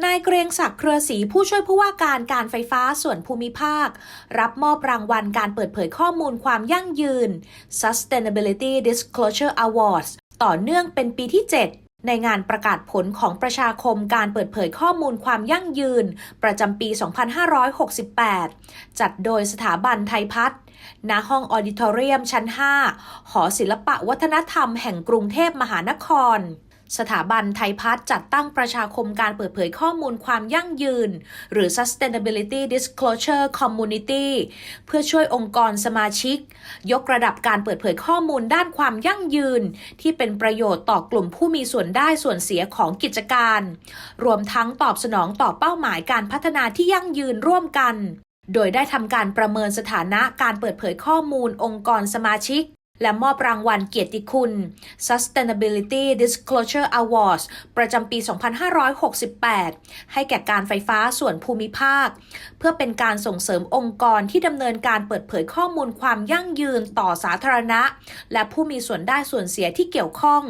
นายเกรียงศักดิ์เครือศรีผู้ช่วยผู้ว่าการการไฟฟ้าส่วนภูมิภาค รับมอบรางวัลการเปิดเผยข้อมูลความยั่งยืน Sustainability Disclosure Awards ต่อเนื่องเป็นปีที่ 7 ในงานประกาศผลของประชาคมการเปิดเผยข้อมูลความยั่งยืน ประจำปี 2568 จัดโดยสถาบันไทยพัฒน์ณห้องออดิทอเรียมชั้น 5 หอศิลปะวัฒนธรรมแห่งกรุงเทพมหานคร สถาบันไทยพัฒน์จัดตั้งประชาคมการเปิดเผยข้อมูลความยั่งยืน หรือ Sustainability Disclosure Community เพื่อช่วยองค์กรสมาชิก ยกระดับการเปิดเผยข้อมูลด้านความยั่งยืน ที่เป็นประโยชน์ต่อกลุ่มผู้มีส่วนได้ส่วนเสียของกิจการ รวมทั้งตอบสนองต่อเป้าหมายการพัฒนาที่ยั่งยืนร่วมกัน โดยได้ทำการประเมินสถานะการเปิดเผยข้อมูลองค์กรสมาชิก และมอบรางวัลเกียรติคุณ Sustainability Disclosure Awards ประจำปี 2568 ให้แก่การไฟฟ้าส่วนภูมิภาค เพื่อเป็นการส่งเสริมองค์กรที่ดำเนินการเปิดเผยข้อมูลความยั่งยืนต่อสาธารณะ และผู้มีส่วนได้ส่วนเสียที่เกี่ยวข้อง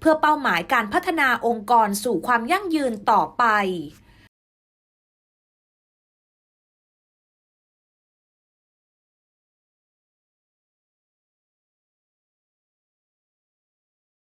เพื่อเป้าหมายการพัฒนาองค์กรสู่ความยั่งยืนต่อไป